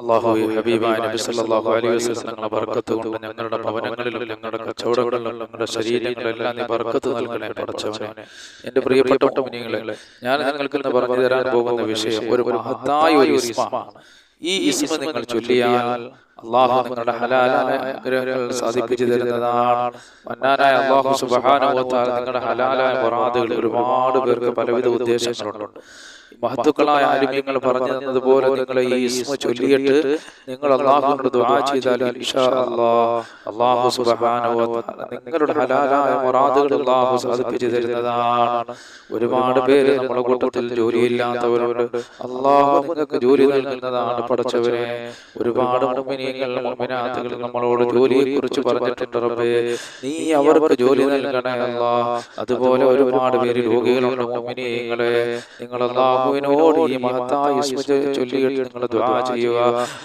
അള്ളാഹു ഹബീബായ നബി സല്ലല്ലാഹു അലൈഹി വസല്ലം ഞങ്ങളെ ബർക്കത്ത് കൊണ്ട് ഞങ്ങളുടെ ഭവനങ്ങളിലും ഞങ്ങളുടെ കച്ചവടങ്ങളിലും ഞങ്ങളുടെ ശരീരങ്ങളിലെല്ലാം നീ ബർക്കത്ത് നൽകണേ പടച്ചവനെ എന്റെ പ്രിയപ്പെട്ട കുഞ്ഞുങ്ങളെ ഞാൻ നിങ്ങൾക്ക് ഇന്ന് പറഞ്ഞു തരാൻ പോകുന്ന വിഷയം ഒരു മഹത്തായ ഒരു ഇസ്മാണ്. ഈ ഇസ്മ നിങ്ങൾ ചൊല്ലിയാൽ അള്ളാഹു നിങ്ങളുടെ ഹലാലായ ആഗ്രഹങ്ങൾ സാധിപ്പിച്ചു തരുന്നതാണ്. മന്നാനായ അള്ളാഹു തആല നിങ്ങളുടെ ഹലാലായ മുറാദുകൾ ഒരുപാട് പേർക്ക് പലവിധ ഉദ്ദേശങ്ങളുണ്ട്. മഹത്തുക്കളായ ആരോഗ്യങ്ങൾ പറഞ്ഞു തന്നതുപോലെ നിങ്ങൾ ഈ ഇസ്മ ചൊല്ലിയിട്ട് നിങ്ങൾ അള്ളാഹുവിനോട് ദുആ ചെയ്താൽ ഇൻഷാ അല്ലാഹ് അള്ളാഹു സുബ്ഹാനഹു വ തആല നിങ്ങളുടെ ഹലാലായ മുറാദുകൾ അള്ളാഹു സാധിപ്പിച്ചു തരുന്നതാണ്. ഒരുപാട് പേര് നമ്മുടെ കൂട്ടത്തിൽ ജോലിയില്ലാത്തവരുണ്ട്. അള്ളാഹു നിങ്ങൾക്ക് ജോലി നൽകുന്നതാണ് പഠിച്ചവരെ. ഒരുപാട് മുഅ്മിനീങ്ങൾ മുഅ്മിനാത്തുകൾ നമ്മളോട് ജോലിയെ കുറിച്ച് പറഞ്ഞിട്ടുണ്ട് റബ്ബേ. നീ അവർക്ക് ജോലി നൽകണേ അല്ലാഹ് അതുപോലെ ഒരുപാട് പേര് രോഗികളുണ്ട് മുഅ്മിനീങ്ങളെ. നിങ്ങൾ അള്ളാഹുവിനോട് ഈ മഹത്തായ ചൊല്ലിയിട്ട് നിങ്ങൾ ദുആ ചെയ്യുക.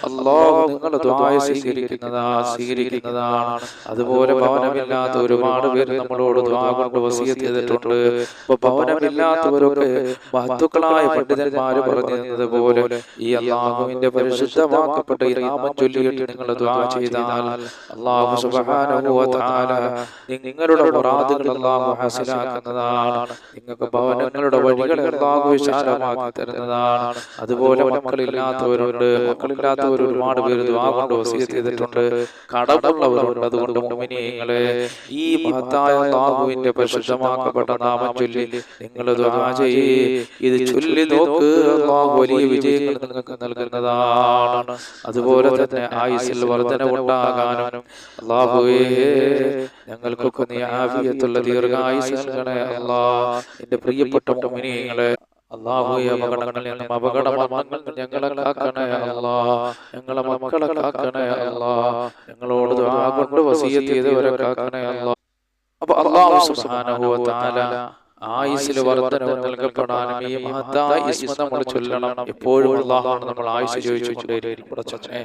അള്ളാഹു നിങ്ങളുടെ ദുആ സ്വീകരിക്കുന്നതാ സ്വീകരിക്കുന്നതാണ്. അതുപോലെ ഭവനമില്ലാത്ത ഒരുപാട് പേര് നമ്മളോട് ദുആ കൊണ്ട് വസിയത്ത് ചെയ്തിട്ടുണ്ട്. അപ്പൊ ഭവനമില്ലാത്തവരൊക്കെ മഹത്തുക്കളായ പണ്ഡിതന്മാര് പറഞ്ഞു തന്നതുപോലെ ഈ അള്ളാഹുവിന്റെ പരിശുദ്ധമാക്കപ്പെട്ട ഈ നാമം ചൊല്ലിയിട്ട് നിങ്ങൾ ദുആ ചെയ്താൽ അള്ളാഹു സുബ്ഹാനഹു വ തആല നിങ്ങളുടെ മുറാദുകൾ അള്ളാഹു ഹാസിലാക്കുന്നതാണ്. നിങ്ങൾക്ക് ഭവനങ്ങളുടെ വഴികൾ അള്ളാഹു വിശാലമാക്കി തരുന്നതാണ് അതുപോലെ മക്കളില്ലാത്തവരുണ്ട്. മക്കളില്ലാത്തവർ ഒരുപാട് പേര് കൊണ്ട് വസിയത്ത് ചെയ്തിട്ടുണ്ട്. കടമുള്ളവരുണ്ട് അതുകൊണ്ട് മുഅ്മിനീങ്ങളെ ഈ മഹത്തായ അള്ളാഹുവിന്റെ പരിശുദ്ധമാക്കപ്പെട്ട നാമം ചൊല്ലി നിങ്ങൾ ഇത് ചൊല്ലി നോക്ക്. വലിയ വിജയങ്ങൾ നിങ്ങൾക്ക് നൽകുന്നതാണ്. അതുപോലെ തന്നെ ആയുസിൽ വർധനവുണ്ടാകാനും അള്ളാഹുവേ ഞങ്ങൾക്കൊക്കെ നീ ആഫിയത്തുള്ള ദീർഘായുസ് നൽകണേ അല്ലാ എന്റെ പ്രിയപ്പെട്ട മുഅ്മിനീങ്ങളെ അള്ളാഹു അപകടങ്ങളിൽ നിന്നും അപകട മരണങ്ങളിൽ നിന്നും ഞങ്ങളെ കാക്കണേ അല്ലാ ഞങ്ങളെ മക്കളെ കാക്കണേ അല്ലാ ഞങ്ങളോട് കൊണ്ട് വസിയത്ത് ചെയ്തവരെ കാക്കണേ അല്ലാ അപ്പൊ അള്ളാഹു സുബ്ഹാനഹു വ തആല ആയുസിൽ വർധനവ് നൽകപ്പെടാനും ഈ മഹത്തായ നമ്മൾ ചൊല്ലണം. എപ്പോഴും അള്ളാഹാണ് നമ്മൾ ആയുസ് പടച്ചവനെ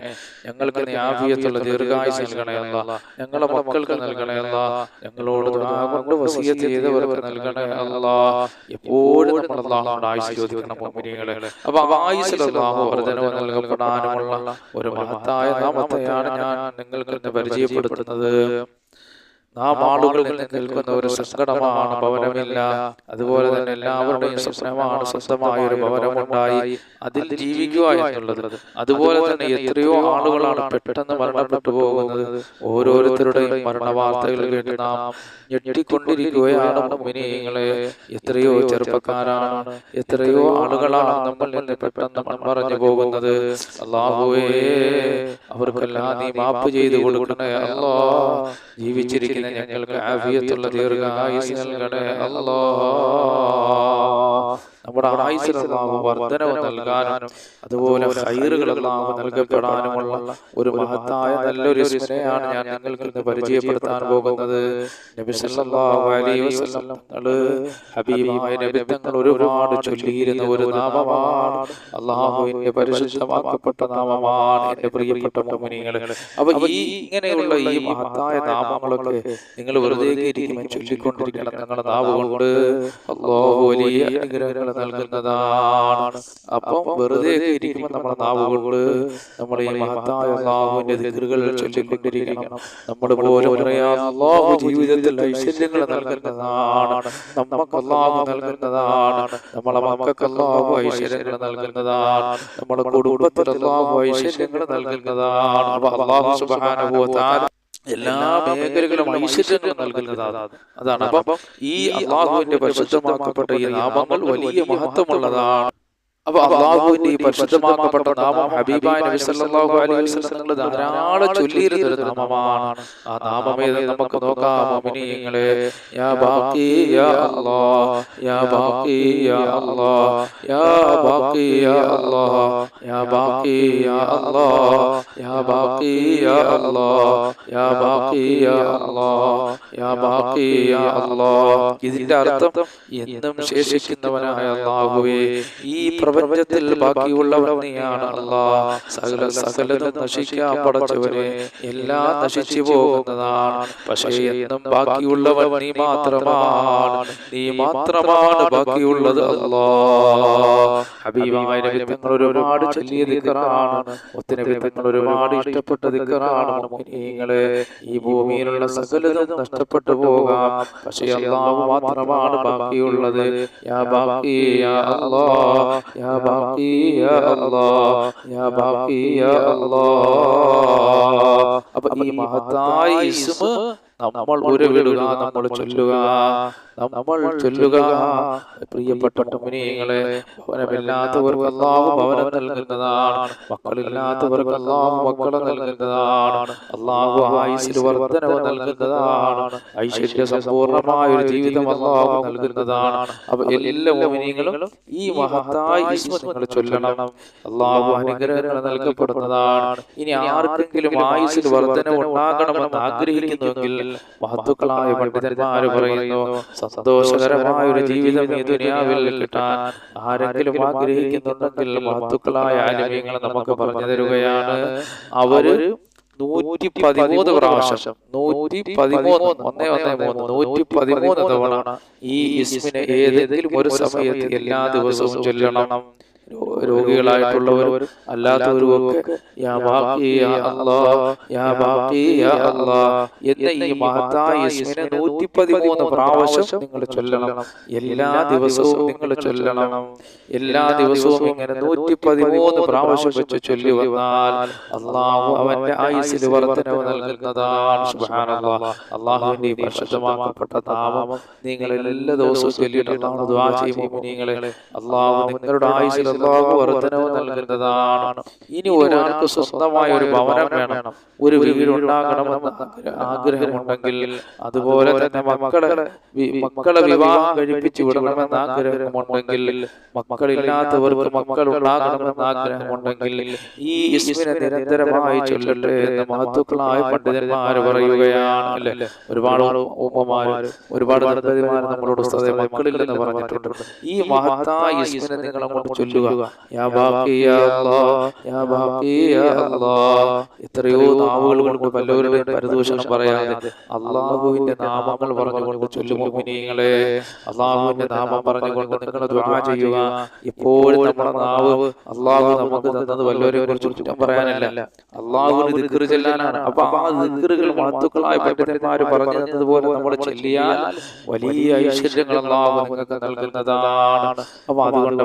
ഞങ്ങൾക്ക് ആഫിയത്തുള്ള ദീർഘായുസ് നൽകണേ അല്ല ഞങ്ങളെ മക്കൾക്ക് നൽകണേ അല്ല ഞങ്ങളോട് കൊണ്ട് വസീയത്ത് ചെയ്തവർക്ക് നൽകണേ അല്ല എപ്പോഴും നമ്മൾ അള്ളാഹാണ് ആയുസ് ചോദിക്കണം മുഅ്മിനീങ്ങളെ. അപ്പൊ ആയുസിൽ അള്ളാഹു വർധനവ് നൽകപ്പെടാനുമുള്ള ഒരു മഹത്തായ നാമത്തെയാണ് ഞാൻ നിങ്ങൾക്ക് പരിചയപ്പെടുത്തുന്നത്. നാം ആളുകളിൽ നിന്ന് കേൾക്കുന്ന ഒരു സങ്കടമാണ് ഭവനമില്ല. അതുപോലെ തന്നെ എല്ലാവരുടെയും സ്വപ്നമാണ് സ്വന്തമായ ഒരു ഭവനമുണ്ടായി. അതിൽ ജീവിക്കുക എന്നുള്ളത്. അതുപോലെ തന്നെ എത്രയോ ആളുകളാണ് പെട്ടെന്ന് മരണപ്പെട്ടു പോകുന്നത്. ഓരോരുത്തരുടെയും മരണ വാർത്തകൾ കേട്ട് നാം ഞെട്ടിക്കൊണ്ടിരിക്കുകയാണ് മിനിയങ്ങളെ എത്രയോ ചെറുപ്പക്കാരാണ് എത്രയോ ആളുകളാണ് നമ്മളിൽ നിന്ന് പെട്ടെന്ന് മൺമറഞ്ഞു പോകുന്നത്. അള്ളാഹുവേ അവർക്കെല്ലാം നീ മാപ്പ് ചെയ്തു കൊടുക്കണേ അല്ലോ. ജീവിച്ചിരിക്കുന്ന ഞങ്ങൾക്ക് ആഫിയത്തുള്ള ദീർഘായുസ് നൽകണേ. അല്ലോ നമ്മുടെ അള്ളാഹു വർധനവ് നൽകാനും അതുപോലെ ഹൈറുകൾ അള്ളാഹു നൽകപ്പെടാനുമുള്ള ഒരു മഹത്തായ നല്ലൊരു സ്മരയാണ് ഞാൻ നിങ്ങൾക്ക് ഇന്ന് പരിചയപ്പെടുത്താൻ പോകുന്നത്. ഹബീബായ നബി ഒരുപാട് ചൊല്ലിയിരുന്ന ഒരു നാമമാണ്. അള്ളാഹുവിന്റെ പരിശുദ്ധമാക്കപ്പെട്ട നാമമാണ്. എന്റെ പ്രിയപ്പെട്ട മുഅ്മിനീങ്ങളെ അപ്പൊ ഈ ഇങ്ങനെയുള്ള ഈ മഹത്തായ നാമങ്ങളൊക്കെ നിങ്ങൾ വെറുതെ ഇരിക്കുമ്പോൾ ചൊല്ലിക്കൊണ്ടിരിക്കണം നിങ്ങളുടെ നാവ് കൊണ്ട് അള്ളാഹു വലിയ അനുഗ്രഹങ്ങൾ നൽകുന്നതാണ്. അപ്പം വെറുതെ ഇരിക്കുമ്പോൾ നമ്മുടെ നാവ് കൊണ്ട് നമ്മൾ ഈ മഹത്തായ അള്ളാഹുവിന്റെ ദിക്റുകൾ ചൊല്ലിക്കൊണ്ടിരിക്കണം. നമ്മൾ പോലും അള്ളാഹു ജീവിതത്തിൽ ഐശ്വര്യങ്ങൾ നൽകുന്നതാണ്. നമുക്ക് അള്ളാഹു നൽകുന്നതാണ്. നമ്മളെ മക്കൾക്ക് അള്ളാഹു ഐശ്വര്യങ്ങൾ നൽകുന്നതാണ്. നമ്മുടെ കുടുംബത്തിൽ അള്ളാഹു ഐശ്വര്യങ്ങൾ നൽകുന്നതാണ്. അള്ളാഹു തആല എല്ലാ മേഖലകളിലും ഐശ്വര്യങ്ങൾ നൽകുന്നതാണ്. അതാണ് അപ്പം ഈ അള്ളാഹുവിന്റെ പരിശുദ്ധമാക്കപ്പെട്ട ഈ നാമങ്ങൾ വലിയ മഹത്വമുള്ളതാണ്. അപ്പൊ അള്ളാഹുവിന്റെ ഈ പരിശുദ്ധമാക്കപ്പെട്ട നാമം ഹബീബായ നബി സല്ലല്ലാഹു അലൈഹി വസല്ലം ധാരാളം ചൊല്ലിയിരുന്ന ഒരു നാമമാണ് ആ നാമം ഏത് നമുക്ക് നോക്കാം മുഅ്മിനീങ്ങളെ യാ ബാഖി യാ അല്ലാഹ് യാ ബാഖി യാ അല്ലാഹ് യാ ബാഖി യാ അല്ലാഹ് യാ ബാഖി യാ അല്ലാഹ് യാ ബാഖി യാ അല്ലാഹ് യാ ബാഖി യാ അല്ലാഹ് യാ ബാഖി യാ അല്ലാഹ് ഇതിന്റെ അർത്ഥം എന്നും ശേഷിക്കുന്നവനായ അല്ലാഹുവേ ഈ പ്രപഞ്ചത്തിൽ ബാക്കിയുള്ളവൻ നീയാണ് അല്ലാ സകല സകലതും നശിക്കാൻ പടച്ചവനെ. എല്ലാം നശിച്ചു പോകുന്നതാണ്. പക്ഷേ എന്നും ബാക്കിയുള്ളവൻ നീ മാത്രമാണ്. നീ മാത്രമാണ് ബാക്കിയുള്ളത് നബി തങ്ങൾ ഒരുപാട് ചൊല്ലിയ ദിക്കറാണ്. ഒത്തിരി വിധങ്ങൾ ഒരുപാട് ഇഷ്ടപ്പെട്ട ദിക്കറാണ് ഈ ഭൂമിയിലുള്ള സകലതും നഷ്ടപ്പെട്ടു പോകാം. പക്ഷേ അള്ളാഹു മാത്രമാണ് ബാക്കിയുള്ളത്. യാ ബാക്കി യാ അല്ലാ യാ ബാക്കി യാ അല്ലാ യാ ബാക്കി യാ അല്ലാ അപ്പൊ ഈ മഹത്തായ ഇസ്മ നമ്മൾ ഉരുവിടുക നമ്മൾ ചൊല്ലുക. നമ്മൾ ചൊല്ലുക. പ്രിയപ്പെട്ട കുഞ്ഞുങ്ങളെ ഭവനമില്ലാത്തവർക്ക് അല്ലാഹു ഭവനം നൽകുന്നതാണ്. മക്കളില്ലാത്തവർക്ക് അല്ലാഹു മക്കളെ നൽകുന്നതാണ്. അള്ളാഹു ആയുസിൽ വർധനവ് നൽകുന്നതാണ്. ഐശ്വര്യ സമ്പൂർണമായ ഒരു ജീവിതം അള്ളാഹു നൽകുന്നതാണ്. അപ്പൊ എല്ലാ കുഞ്ഞുങ്ങളും ഈ മഹത്തായ ഇസ്മ നിങ്ങൾ ചൊല്ലണം. അള്ളാഹു അനുഗ്രഹങ്ങൾ നൽകപ്പെടുന്നതാണ്. ഇനി ആർക്കെങ്കിലും ആയുസിൽ വർദ്ധനവ് ഉണ്ടാകണമെന്ന് ആഗ്രഹിക്കുന്നുവെങ്കിൽ മഹത്തുക്കളായ പണ്ഡിതന്മാര് പറയുന്നു സന്തോഷകരമായ ഒരു ജീവിതം ഈ ദുനിയാവിൽ കിട്ടാൻ ആരെങ്കിലും ആഗ്രഹിക്കുന്നുണ്ടെങ്കിൽ മഹത്തുക്കളായ ആരോഗ്യങ്ങൾ നമുക്ക് പറഞ്ഞു തരുകയാണ്. അവർ നൂറ്റി പതിമൂന്ന് പ്രാവശ്യം നൂറ്റി പതിമൂന്ന് ഒന്നേ ഒന്നേ മൂന്ന് നൂറ്റി പതിമൂന്ന് തവണ ഈ ഇസ്മിനെ ഏതെങ്കിലും ഒരു സമയത്ത് എല്ലാ ദിവസവും ചൊല്ലണം. രോഗികളായിട്ടുള്ളവർ അല്ലാത്തവരും ഒക്കെ എന്ന ഈ മഹത്തായ ഇസ്മിനെ നൂറ്റി പതിമൂന്ന് പ്രാവശ്യം നിങ്ങൾ ചൊല്ലണം. എല്ലാ ദിവസവും നിങ്ങൾ ചൊല്ലണം. എല്ലാ ദിവസവും ഇങ്ങനെ നൂറ്റി പതിമൂന്ന് പ്രാവശ്യം വെച്ച് ചൊല്ലി വന്നാൽ അള്ളാഹു അവന്റെ ആയുസിൽ വർധനവ് നൽകുന്നതാണ്. അള്ളാഹുവിന്റെ ഈ പരിശുദ്ധമാക്കപ്പെട്ട നാമം നിങ്ങൾ എല്ലാ ദിവസവും ചൊല്ലിയിട്ടുള്ളതാണ് ദുആ ചെയ്യുമ്പോൾ നിങ്ങളെ അള്ളാഹു നിങ്ങളുടെ ആയുസിൽ അള്ളാഹു വർധനവ് നൽകുന്നതാണ്. ഇനി ഒരാൾക്ക് സ്വന്തമായ ഒരു ഭവനം വേണം. ഒരു വീടുണ്ടാകണമെന്ന് ആഗ്രഹമുണ്ടെങ്കിൽ അതുപോലെ തന്നെ മക്കളെ മക്കളെ വിവാഹം കഴിപ്പിച്ചു വിടണമെന്ന് ആഗ്രഹമുണ്ടെങ്കിൽ മക്കളില്ലാത്തവർക്ക് മക്കൾ ഉണ്ടാകണമെന്ന് ആഗ്രഹമുണ്ടെങ്കിൽ ഈ ഇസ്മിനെ നിരന്തരമായി ചൊല്ലട്ടെ എന്ന് മഹത്തുക്കളായ പണ്ഡിതന്മാർ പറയുകയാണ് അല്ലേ ഒരുപാട് ഉമ്മമാര് ഒരുപാട് ദമ്പതിമാർ നമ്മളോട് മക്കളില്ലെന്ന് പറഞ്ഞിട്ടുണ്ട്. ഈ മഹത്തായ ഇസ്മിനെ നിങ്ങളെ അങ്ങോട്ട് ചൊല്ലുക എത്രയോ നാവുകൾ കൊണ്ട് പലവരുടെയും പരദൂഷണം പറയാതെ അള്ളാഹുവിന്റെ നാമങ്ങൾ പറഞ്ഞുകൊണ്ട് ചൊല്ലുമോ മുനിങ്ങളെ. അള്ളാഹുവിന്റെ നാമം പറഞ്ഞുകൊണ്ട് നിങ്ങൾ ദ്വാ ചെയ്യുക. എപ്പോഴും നമ്മുടെ നാവ് അള്ളാഹു നമുക്ക് തന്നത് വല്ലവരെ കുറിച്ച് കുറ്റം പറയാനല്ല. അള്ളാഹുവിന് ദിക്കറ് ചെല്ലാനാണ്. അപ്പൊ ആ ദിക്കറുകൾ മഹത്തുക്കളായ പണ്ഡിതന്മാര് പറഞ്ഞു തന്നതുപോലെ നമ്മൾ ചെല്ലിയാൽ വലിയ ഐശ്വര്യങ്ങൾ അള്ളാഹു നിങ്ങൾക്ക് നൽകുന്നതാണ്. അപ്പൊ അതുകൊണ്ട്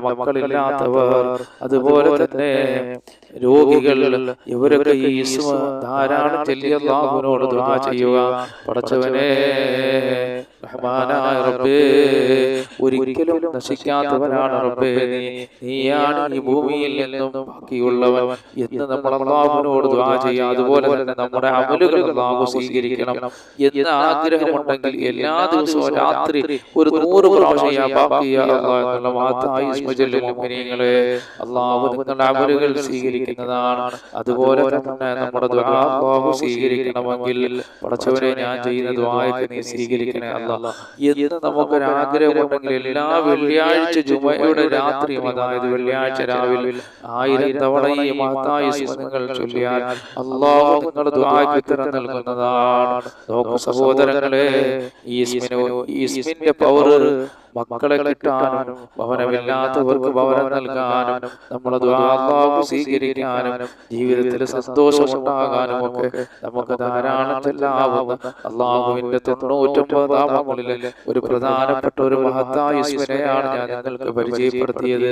മക്കളില്ലാത്തവർ അതുപോലെ തന്നെ രോഗികൾ ഇവരൊക്കെ ഈ ധാരാളം ചെല്ലിയ ചെയ്യുക. പടച്ചവനെ റഹ്മാനായ റബ്ബേ ഒരിക്കലും നശിക്കാത്തവനാണ് റബ്ബേ. നീയാണ് ഈ ഭൂമിയിൽ നിന്നും ബാക്കിയുള്ളവൻ എന്ന് നമ്മൾ അള്ളാഹുവിനോട് ദുആ ചെയ്യുക. അതുപോലെ തന്നെ നമ്മുടെ അമലുകൾ അള്ളാഹു സ്വീകരിക്കണം എന്ന് ആഗ്രഹമുണ്ടെങ്കിൽ എല്ലാ ദിവസവും രാത്രി ഒരു നൂറ് പ്രാവശ്യം അള്ളാഹു നിങ്ങളുടെ അമലുകൾ സ്വീകരിക്കുന്നതാണ്. അതുപോലെ തന്നെ നമ്മുടെ ദുആ അള്ളാഹു സ്വീകരിക്കണമെങ്കിൽ പടച്ചവരെ ഞാൻ ചെയ്യുന്ന ദ്വായത്തെ നീ സ്വീകരിക്കണേ. എന്ന് നമുക്കൊരാഗ്രഹമുണ്ടെങ്കിൽ എല്ലാ വെള്ളിയാഴ്ച ജുമയുടെ രാത്രിയും അതായത് വെള്ളിയാഴ്ച രാവിലെ ആയിരം തവണ ഈ മഹത്തായ നിങ്ങൾ ചൊല്ലിയാൽ അള്ളാഹു നിങ്ങളുടെ ദുആയ്ക്ക് ഉത്തരം നൽകുന്നതാണ്. സഹോദരങ്ങളെ ഈ ഇസ്മിന്റെ പവർ മക്കളെ കിട്ടാനും ഭവനമില്ലാത്തവർക്ക് ഭവനം നൽകാനും നമ്മളെ അള്ളാഹു സ്വീകരിക്കാനും ജീവിതത്തിൽ സന്തോഷമുണ്ടാകാനും ഒക്കെ നമുക്ക് ധാരാളം ചെല്ലാവുന്ന അള്ളാഹുവിന്റെ തൊണ്ണൂറ്റൊമ്പതാമങ്ങളിൽ ഒരു പ്രധാനപ്പെട്ട ഒരു മഹത്തായ ഞാൻ നിങ്ങൾക്ക് പരിചയപ്പെടുത്തിയത്.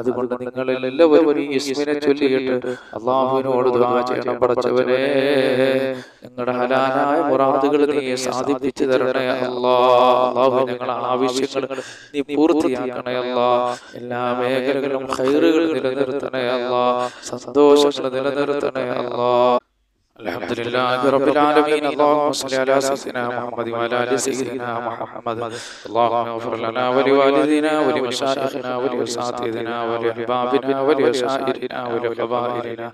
അതുകൊണ്ട് നിങ്ങൾ എല്ലാവരും ഈ ഇസ്മിനെ ചൊല്ലിയിട്ട് അള്ളാഹുവിനോട് ദുആ ചെയ്യണം പടച്ചവനെ. നിങ്ങളുടെ ഹലാലായ മുറാദുകൾ നീ സാധിപ്പിച്ചു തരണേ അള്ളാഹു ഞങ്ങളുടെ ആവശ്യങ്ങൾ നീ പൂർത്തിയാക്കണേ അല്ലാ എല്ലാ മേഖലകളും ഖൈറുകൾ നിലനിർത്തണേ അല്ലാ സന്തോഷങ്ങൾ നിലനിർത്തണേ അല്ലാ الحمد لله رب العالمين اللهم صل على سيدنا محمد وعلى ال سيدنا محمد اللهم اغفر لنا ولوالدينا ولمشايخنا ولاساتذتنا ولاحبابنا ولشائرنا ولقبائلنا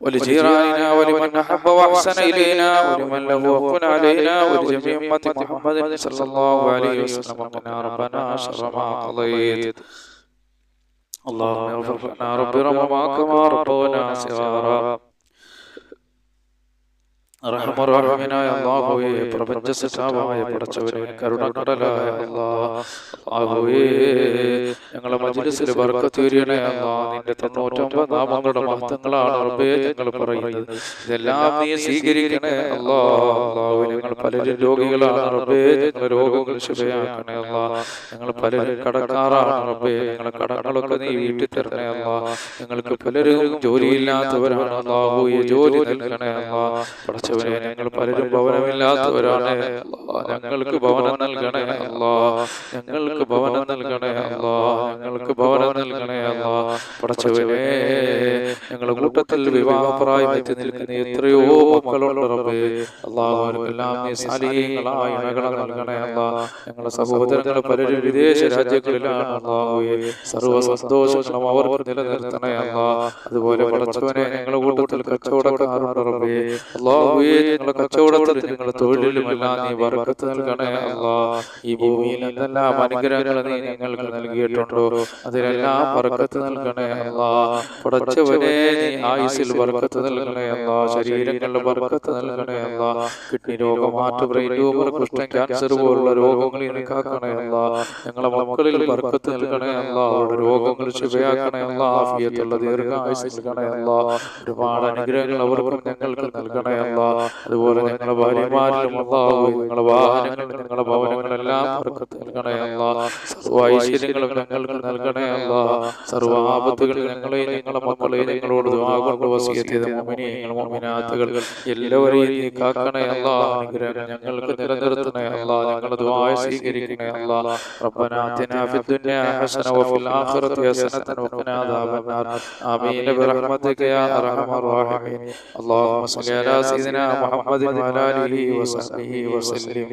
ولجيراننا ولمن أحب وأحسن إلينا ولمن له حق علينا ولجميع أمة محمد صلى الله عليه وسلم. وقنا ربنا شر ما قضيت. اللهم اغفر لنا رب رحمك كما ربونا صغارا. റഹ്മറാഹിമിനായ അല്ലാഹുവേ അല്ലാഹുവേ ഞങ്ങളെ മജ്ലിസിൽ ബർക്കത്ത് ചൊരിയണേ അല്ലാ നിന്റെ മഹത്വങ്ങളാണ് റബ്ബേ ഞങ്ങൾ പറയുന്നത്. ഇതെല്ലാം നീ സ്വീകരിക്കണേ അല്ലാ അല്ലാഹുവേ ഞങ്ങൾ പലരും രോഗികളാണ് റബ്ബേ ഞങ്ങളെ രോഗങ്ങൾ ശുഭയാക്കണേ ഞങ്ങൾ പലരും കടക്കാറാണ് റബ്ബേ ഞങ്ങളെ കടങ്ങളൊക്കെ നീ വീട്ടിൽ തരണേ അല്ലാ ഞങ്ങൾക്ക് പലരും ജോലിയില്ലാത്തവരാണ് അല്ലാഹുവേ ജോലി നൽകണേ അല്ലാ പടച്ച പടച്ചവനെ ഞങ്ങൾ പലരും ഭവനമില്ലാത്തവരാണ് ഞങ്ങൾക്ക് ഭവനം നൽകണേ അല്ലാ ഞങ്ങൾക്ക് ഭവനം നൽകണേ അല്ലാ ഞങ്ങൾക്ക് ഭവനം നൽകണേ അല്ലാ പടച്ചവനെ ഞങ്ങളുടെ കൂട്ടത്തിൽ വിവാഹപ്രായം എത്തി നിൽക്കുന്ന എത്രയോ മക്കളുണ്ട് റബ്ബേ. അള്ളാഹുവർക്കെല്ലാം നീ സാലിഹീങ്ങളായ ഇണകളെ നൽകണേ അല്ലാ ഞങ്ങളുടെ സഹോദരങ്ങൾ പലരും വിദേശ രാജ്യങ്ങളിലാണ് അല്ലാഹുവേ സർവ സന്തോഷങ്ങളും അവർക്ക് നിലനിർത്തണേ അല്ലാ അതുപോലെ പടച്ചവനെ ഞങ്ങളുടെ കൂട്ടത്തിൽ കച്ചവടക്കാരുണ്ട് റബ്ബേ. അള്ളാഹുവെ ഞങ്ങളുടെ കച്ചവടത്തിൽ ഞങ്ങളുടെ തൊഴിലിലുമെല്ലാം നീ വർക്കത്ത് നൽകണേ അല്ലാ. ഈ ഭൂമിയിൽ എന്തെല്ലാം അനുഗ്രഹങ്ങൾ നീ ഞങ്ങൾക്ക് നൽകിയിട്ടുണ്ടോ? അതിലെല്ലാം വർക്കത്ത് നൽകണേ അല്ലാ. പടച്ചവനെ നീ ആയുസിൽ വർക്കത്ത് നൽകണേ അല്ലാ. ശരീരങ്ങളുടെ വർക്കത്ത് നൽകണേ അല്ലാ. കിഡ്നി രോഗം മാറ്റ് ബ്രെയിൻ ട്യൂമർ കൃഷ്ണൻ ക്യാൻസർ പോലുള്ള രോഗങ്ങൾ നീ കാക്കണേ അല്ലാ. ഞങ്ങളെ മക്കളിൽ വർക്കത്ത് നൽകണേ അല്ലാ. അവരുടെ രോഗങ്ങൾ ശുഭയാക്കണേ അല്ലാ. ആഫിയത്തുള്ള ദീർഘായുസ് നൽകണേ അല്ലാ. ഒരുപാട് അനുഗ്രഹങ്ങൾ അവർക്കും ഞങ്ങൾക്ക് നൽകണേ അല്ലാ. അതുപോലെ ഞങ്ങളുടെ ഭാര്യമാരിലും അല്ലാഹു ഞങ്ങളുടെ വാഹനങ്ങളും ഞങ്ങളുടെ ഭവനങ്ങളെല്ലാം വർക്കത്ത് നൽകണേ അല്ലാ സർവ്വ ഐശ്വര്യങ്ങളും ഞങ്ങൾക്ക് നൽകണേ അല്ലാ സർവ്വ ആപത്തുകൾ ഞങ്ങളെ ഞങ്ങളുടെ മക്കളെ ഞങ്ങളോട് ദുആ കൊണ്ട് വസിയത്ത് ചെയ്ത മുഅ്മിനീങ്ങൾ മുഅ്മിനാത്തുകൾ എല്ലാവരെയും നീ കാക്കണേ അല്ലാ അനുഗ്രഹം ഞങ്ങൾക്ക് നിലനിർത്തണേ അല്ലാ ഞങ്ങളുടെ ദുആ സ്വീകരിക്കണേ അല്ലാ ربنا آتنا في الدنيا حسنة وفي الآخرة حسنة وقنا عذاب النار آمين برحمتك يا أرحم الراحمين اللهم صل على سيدنا محمد وعلى آله وصحبه وسلم.